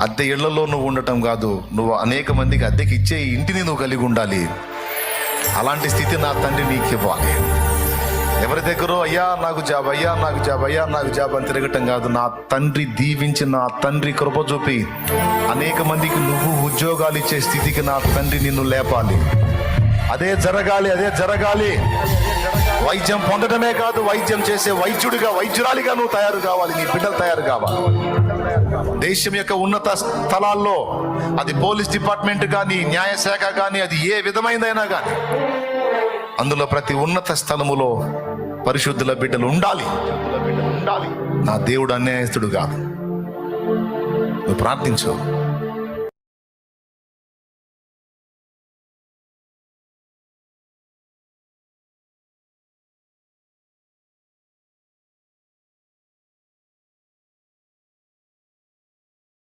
అద్దె ఇళ్ళలో నువ్వు ఉండటం కాదు. నువ్వు అనేక మందికి అద్దెకి ఇచ్చే ఇంటిని నువ్వు కలిగి ఉండాలి. అలాంటి స్థితి నా తండ్రి నీకు ఇవ్వాలి. ఎవరి దగ్గర అయ్యా నాకు జాబ్ అయ్యా నాకు జాబ్ అయ్యా నాకు జాబ్ అని తిరగటం కాదు. నా తండ్రి దీవించి నా తండ్రి కృప చూపి అనేక మందికి నువ్వు ఉద్యోగాలు ఇచ్చే స్థితికి నా తండ్రి నిన్ను లేపాలి. అదే జరగాలి అదే జరగాలి. వైద్యం పొందడమే కాదు వైద్యం చేసే వైద్యుడిగా వైద్యురాలిగా నువ్వు తయారు కావాలి నీ బిడ్డలు తయారు కావాలి. దేశం యొక్క ఉన్నత స్థలాల్లో అది పోలీస్ డిపార్ట్మెంట్ కానీ న్యాయశాఖ కానీ అది ఏ విధమైనదైనా కానీ అందులో ప్రతి ఉన్నత స్థలములో పరిశుద్ధుల బిడ్డలు ఉండాలి ఉండాలి. నా దేవుడు అన్యాయస్తుడు కాదు. నువ్వు ప్రార్థించు.